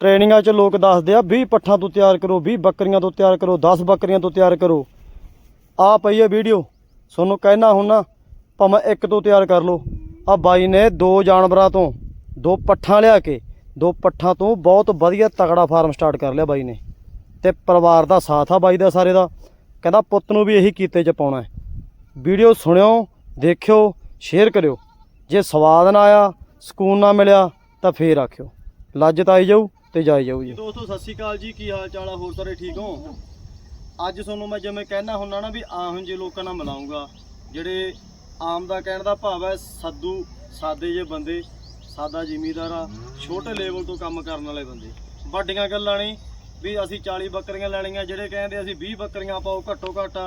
ਟ੍ਰੇਨਿੰਗਾਂ 'ਚ ਲੋਕ ਦੱਸਦੇ ਆ 20 ਪੱਠਾਂ ਤੋਂ ਤਿਆਰ ਕਰੋ 20 ਬੱਕਰੀਆਂ ਤੋਂ ਤਿਆਰ ਕਰੋ 10 ਬੱਕਰੀਆਂ ਤੋਂ ਤਿਆਰ ਕਰੋ। ਆ ਪਈ ਹੈ ਵੀਡੀਓ। ਤੁਹਾਨੂੰ ਕਹਿਣਾ ਹੁੰਨਾ ਭਾਵੇਂ ਇੱਕ ਤੋਂ ਤਿਆਰ ਕਰ ਲਓ। ਆ ਬਾਈ ਨੇ ਦੋ ਜਾਨਵਰਾਂ ਤੋਂ, ਦੋ ਪੱਠਾਂ ਲਿਆ ਕੇ, ਦੋ ਪੱਠਾਂ ਤੋਂ ਬਹੁਤ ਵਧੀਆ ਤਗੜਾ ਫਾਰਮ ਸਟਾਰਟ ਕਰ ਲਿਆ ਬਾਈ ਨੇ। ਤੇ ਪਰਿਵਾਰ ਦਾ ਸਾਥ ਆ ਬਾਈ ਦਾ ਸਾਰੇ ਦਾ। ਕਹਿੰਦਾ ਪੁੱਤ ਨੂੰ ਵੀ ਇਹੀ ਕੀਤੇ ਚ ਪਾਉਣਾ ਹੈ। ਵੀਡੀਓ ਸੁਣਿਓ, ਦੇਖਿਓ, ਸ਼ੇਅਰ ਕਰਿਓ। ਜੇ ਸਵਾਦ ਨਾ ਆਇਆ, ਸਕੂਨ ਨਾ ਮਿਲਿਆ, ਤਾਂ ਫੇਰ ਆਖਿਓ। ਲੱਜ ਤਾਂ ਆਈ ਜਾਊ। ਤੇ ਜਾਈ ਜਾਊ ਜੀ ਦੋਸਤੋ, ਸਤਿ ਸ਼੍ਰੀ ਅਕਾਲ ਜੀ, ਕੀ ਹਾਲ ਚਾਲ ਆ? ਹੋਰ ਸਾਰੇ ਠੀਕ ਹੋ? ਅੱਜ ਤੁਹਾਨੂੰ ਮੈਂ ਜਿਵੇਂ ਕਹਿਣਾ ਹੁੰਦਾ ਨਾ ਵੀ ਆਹੋ ਜਿਹੇ ਲੋਕਾਂ ਨਾਲ ਮਿਲਾਉਂਗਾ ਜਿਹੜੇ ਆਮ ਦਾ ਕਹਿਣ ਦਾ ਭਾਵ ਹੈ ਸੱਦੂ, ਸਾਦੇ ਜੇ ਬੰਦੇ, ਸਾਦਾ ਜ਼ਿਮੀਦਾਰ ਆ, ਛੋਟੇ ਲੈਵਲ ਤੋਂ ਕੰਮ ਕਰਨ ਵਾਲੇ ਬੰਦੇ। ਵੱਡੀਆਂ ਗੱਲਾਂ ਨਹੀਂ, ਵੀ ਅਸੀਂ 40 ਬੱਕਰੀਆਂ ਲੈਣੀਆਂ, ਜਿਹੜੇ ਕਹਿੰਦੇ ਅਸੀਂ 20 ਬੱਕਰੀਆਂ ਪਾਓ, ਘੱਟੋ ਘੱਟ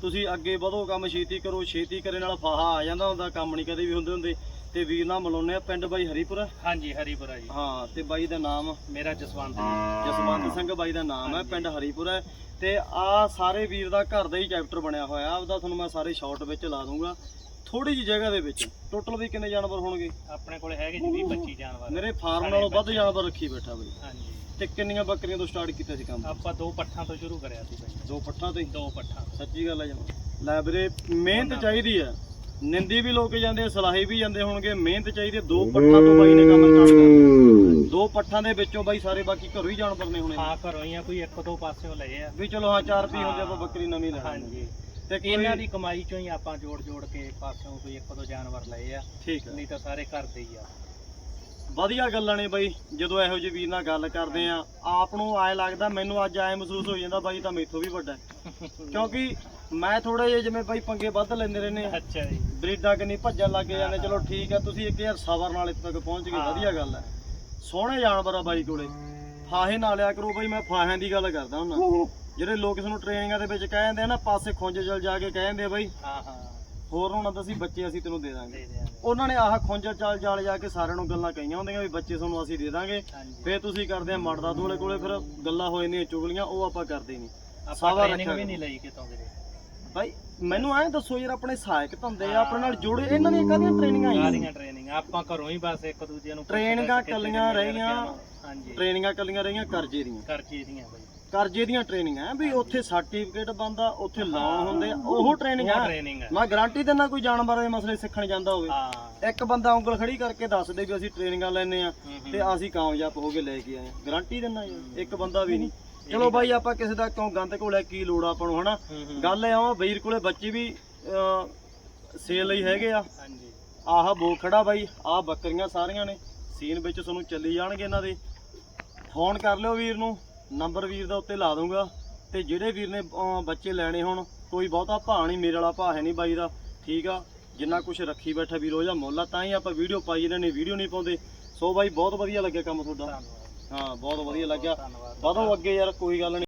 ਤੁਸੀਂ ਅੱਗੇ ਵਧੋ ਕੰਮ, ਛੇਤੀ ਕਰੋ, ਛੇਤੀ ਕਰੇ ਨਾਲ ਫਾਹਾ ਆ ਜਾਂਦਾ ਹੁੰਦਾ, ਕੰਮ ਨਹੀਂ ਕਦੇ ਵੀ ਹੁੰਦੇ ਹੁੰਦੇ। ਤੇ ਵੀਰ ਨਾਲ ਮਿਲਾਉਂਦੇ ਆ ਪਿੰਡ ਬਾਈ ਹਰੀਪੁਰ? ਹਾਂਜੀ ਹਰੀਪੁਰਾ ਜੀ। ਹਾਂ ਤੇ ਬਾਈ ਦਾ ਨਾਮ? ਮੇਰਾ ਜਸਵੰਤ ਜੀ। ਜਸਵੰਤ ਸਿੰਘ ਬਾਈ ਦਾ ਨਾਮ ਹੈ ਪਿੰਡ ਹਰੀਪੁਰ ਹੈ। ਤੇ ਆ ਸਾਰੇ ਵੀਰ ਦਾ ਘਰ ਦਾ ਹੀ ਚੈਪਟਰ ਬਣਿਆ ਹੋਇਆ ਉਹਦਾ ਤੁਹਾਨੂੰ ਮੈਂ ਸਾਰੇ ਸ਼ਾਰਟ ਵਿੱਚ ਲਾ ਦੂੰਗਾ। ਥੋੜੀ ਜਿਹੀ ਜਗ੍ਹਾ ਦੇ ਵਿੱਚ ਟੋਟਲ ਵੀ ਕਿੰਨੇ ਜਾਨਵਰ ਹੋਣਗੇ? ਆਪਣੇ ਕੋਲੇ ਹੈਗੇ ਜੀ 20 25 ਜਾਨਵਰ। ਮੇਰੇ ਫਾਰਮ ਨਾਲੋਂ ਵੱਧ ਜਾਨਵਰ ਰੱਖੀ ਬੈਠਾ ਬਾਈ। ਹਾਂਜੀ। ਤੇ ਕਿੰਨੀਆਂ ਬੱਕਰੀਆਂ ਤੋਂ ਸਟਾਰਟ ਕੀਤਾ ਸੀ ਕੰਮ? ਆਪਾਂ ਦੋ ਪੱਠਾਂ ਤੋਂ ਸ਼ੁਰੂ ਕਰਿਆ ਸੀ ਬਾਈ। ਦੋ ਪੱਠਾਂ ਤੋਂ ਹੀ? ਦੋ ਪੱਠਾਂ ਸੱਚੀ ਗੱਲ ਹੈ ਜਮਾ ਲੈ ਵੀਰੇ ਮਿਹਨਤ ਚਾਹੀਦੀ ਹੈ। ਨਿੰਦੀ ਵੀ ਲੋਕ ਜਾਂਦੇ ਆ, ਸਲਾਹੀ ਵੀ ਜਾਂਦੇ ਹੋਣਗੇ ਮਿਹਨਤ ਚਾਹੀਦੀ। ਦੋ ਪੱਠਾਂ ਤੋਂ ਬਾਈ ਨੇ ਕੰਮ ਸਟਾਰਟ ਦੋ ਪੱਠਾਂ ਦੇ ਵਿੱਚੋਂ ਬਾਈ ਸਾਰੇ ਬਾਕੀ ਘਰੋਂ ਹੀ ਜਾਨਵਰ ਨੇ ਹੋਣੇ ਹਾਂ ਘਰੋਂ ਹੀ ਆ ਕੋਈ ਇੱਕ ਦੋ ਪਾਸਿਓਂ ਲਏ ਆ। ਵੀ ਚਲੋ ਹਾਂ 4 ਰੁਪਏ ਹੁੰਦੇ ਆਪਾਂ ਬੱਕਰੀ ਨਵੀਂ ਲੈ। ਹਾਂਜੀ। ਤੇ ਇਹਨਾਂ ਦੀ ਕਮਾਈ ਚੋਂ ਹੀ ਆਪਾਂ ਜੋੜ ਜੋੜ ਕੇ ਪਾਸਿਓਂ ਕੋਈ ਇੱਕ ਦੋ ਜਾਨਵਰ ਲਏ ਆ। ਠੀਕ ਹੈ ਨਹੀਂ ਤਾਂ ਸਾਰੇ ਘਰ ਦੇ ਹੀ ਆ। ਵਧੀਆ ਗੱਲਾਂ ਨੇ ਬਾਈ। ਜਦੋਂ ਇਹੋ ਜਿਹੇ ਵੀਰ ਨਾਲ ਗੱਲ ਕਰਦੇ ਆ ਆਪ ਨੂੰ ਆਏ ਲੱਗਦਾ ਮੈਨੂੰ ਅੱਜ ਐ ਮਹਿਸੂਸ ਹੋ ਜਾਂਦਾ ਬਾਈ ਤਾਂ ਮੇਥੋਂ ਵੀ ਵੱਡਾ। ਕਿਉਂਕਿ ਮੈਂ ਥੋੜੇ ਜਿਹੇ ਜਿਵੇਂ ਬਾਈ ਪੰਗੇ ਵੱਧ ਲੈਂਦੇ ਰਹਿੰਦੇ ਆ। ਅੱਛਾ ਜੀ। ਬਰੀਡਾਂ ਕਿੰਨੀ ਭੱਜਣ ਲੱਗ ਜਾਂਦੇ ਚਲੋ ਠੀਕ ਹੈ ਤੁਸੀਂ ਇੱਕ ਯਾਰ ਸਬਰ ਨਾਲ ਇੱਥੇ ਤੱਕ ਪਹੁੰਚ ਗਏ। ਵਧੀਆ ਗੱਲ ਹੈ ਸੋਹਣੇ ਜਾਨਵਰ ਆ ਬਾਈ ਕੋਲੇ। ਫਾਹੇ ਨਾ ਲਿਆ ਕਰੋ ਬਾਈ ਮੈਂ ਫਾਹਿਆਂ ਦੀ ਗੱਲ ਕਰਦਾ ਹੁੰਦਾ। ਜਿਹੜੇ ਲੋਕ ਇਸ ਨੂੰ ਟ੍ਰੇਨਿੰਗਾਂ ਦੇ ਵਿੱਚ ਕਹਿ ਜਾਂਦੇ ਆ ਨਾ ਪਾਸੇ ਖੁੰਝ ਜਲ ਜਾ ਕੇ ਕਹਿ ਜਾਂਦੇ ਆ ਬਾਈ। ਹਾਂ ਹਾਂ। ਹੋਰ ਹੁਣ ਤਾਂ ਅਸੀਂ ਬੱਚੇ ਅਸੀਂ ਤੈਨੂੰ ਦੇ ਦਾਂਗੇ। ਉਹਨਾਂ ਨੇ ਆਹ ਖੁੰਝਲ ਚਾਲ ਜਾਲ ਜਾ ਕੇ ਸਾਰਿਆਂ ਨੂੰ ਗੱਲਾਂ ਕਹੀਆਂ ਹੁੰਦੀਆਂ ਵੀ ਬੱਚੇ ਤੁਹਾਨੂੰ ਅਸੀਂ ਦੇ ਦਾਂਗੇ। ਫੇਰ ਤੁਸੀਂ ਕਰਦੇ ਆ ਮਰਦਾ ਦੋਲੇ ਕੋਲੇ ਫਿਰ ਗੱਲਾਂ ਹੋ ਜਾਂਦੀਆਂ ਚੁਗਲੀਆਂ ਉਹ ਆਪਾਂ ਕਰਦੇ ਨਹੀਂ। ਆਪਾਂ ਟ੍ਰੇਨਿੰਗ ਵੀ ਨਹੀਂ ਲਈ ਕਿਤੋਂ ਵੀਰੇ ਭਾਈ ਮੈਨੂੰ ਐਂ ਦੱਸੋ ਯਾਰ ਆਪਣੇ ਸਹਾਇਕ ਧੰਦੇ ਆ ਆਪਣੇ ਨਾਲ ਜੁੜੇ ਇਹਨਾਂ ਦੀਆਂ ਕਾਹਦੀਆਂ ਟ੍ਰੇਨਿੰਗਾਂ ਆਈਆਂ ਸਾਰੀਆਂ ਟ੍ਰੇਨਿੰਗ ਆਪਾਂ ਘਰੋਂ ਹੀ ਬਸ ਇੱਕ ਦੂਜੇ ਨੂੰ ਪੁੱਛ ਟ੍ਰੇਨਿੰਗਾਂ ਕੱਲੀਆਂ ਰਹੀਆਂ। ਕਰਕੇ ਹਾਂਜੀ। ਟ੍ਰੇਨਿੰਗਾਂ ਕੱਲੀਆਂ ਰਹੀਆਂ ਕਰਜ਼ੇ ਦੀਆਂ। ਕਰਜ਼ੇ ਦੀਆਂ ਬਾਈ। ਕਰਜ਼ੇ ਦੀਆਂ ਟ੍ਰੇਨਿੰਗਾਂ ਆ ਵੀ ਉੱਥੇ ਸਰਟੀਫਿਕੇਟ ਬੰਦਾ ਉੱਥੇ ਲੋਨ ਹੁੰਦੇ ਆ ਉਹ ਟ੍ਰੇਨਿੰਗ ਆ। ਟ੍ਰੇਨਿੰਗ ਮੈਂ ਗਾਰੰਟੀ ਦਿੰਦਾ ਕੋਈ ਜਾਨਵਰ ਦੇ ਮਸਲੇ ਸਿੱਖਣ ਜਾਂਦਾ ਹੋਵੇ। ਹਾਂ। ਇੱਕ ਬੰਦਾ ਉਂਗਲ ਖੜੀ ਕਰਕੇ ਦੱਸ ਦੇ ਵੀ ਅਸੀਂ ਟ੍ਰੇਨਿੰਗਾਂ ਲੈਨੇ ਆ। ਤੇ ਅਸੀਂ ਕਾਮਯਾਬ ਹੋ ਕੇ ਲੈ ਕੇ ਆਏ ਗਾਰੰਟੀ ਦਿੰਦਾ ਯਾਰ ਇੱਕ ਬੰਦਾ ਵੀ ਨਹੀਂ। ਚਲੋ ਬਾਈ ਆਪਾਂ ਕਿਸੇ ਦਾ ਕਿਉਂ ਗੰਦ ਕੋਲੇ ਕੀ ਲੋੜ ਆਪਾਂ ਨੂੰ ਹਨਾ? ਹੂੰ, ਹੂੰ। ਗੱਲ ਇਹ ਆ ਵੀਰ ਕੋਲੇ ਬੱਚੇ ਵੀ ਸੇਲ ਲਈ ਹੈਗੇ ਆ। ਹਾਂਜੀ। ਆਹ ਬੋ ਖੜਾ ਬਾਈ ਆਹ ਬੱਕਰੀਆਂ ਸਾਰੀਆਂ ਨੇ ਸੀਨ ਵਿੱਚ ਤੁਹਾਨੂੰ ਚੱਲੀ ਜਾਣਗੇ ਇਹਨਾਂ ਦੇ। ਫੋਨ ਕਰ ਲਿਓ ਵੀਰ ਨੂੰ ਨੰਬਰ ਵੀਰ ਦਾ ਉੱਤੇ ਲਾ ਦੂੰਗਾ ਤੇ ਜਿਹੜੇ ਵੀਰ ਨੇ ਬੱਚੇ ਲੈਣੇ ਹੁਣ ਕੋਈ ਬਹੁਤਾ ਭਾਅ ਨਹੀਂ ਮੇਰੇ ਵਾਲਾ ਭਾਅ ਹੈ ਨਹੀਂ ਬਾਈ ਦਾ ਠੀਕ ਆ? ਜਿੰਨਾ ਕੁਝ ਰੱਖੀ ਬੈਠਾ ਵੀਰ ਮੁੱਲ ਆ ਤਾਂ ਹੀ ਆਪਾਂ ਵੀਡੀਓ ਪਾਈ ਇਹਨਾਂ ਨੇ ਵੀਡੀਓ ਨਹੀਂ ਪਾਉਂਦੇ। ਸੋ ਬਾਈ ਬਹੁਤ ਵਧੀਆ ਲੱਗਿਆ ਕੰਮ ਤੁਹਾਡਾ। ਧੰਨਵਾਦ। ਹਾਂ ਬਹੁਤ ਵਧੀਆ ਲੱਗਿਆ। ਵਧੋ ਅੱਗੇ ਯਾਰ ਕੋਈ ਗੱਲ ਨਹੀਂ।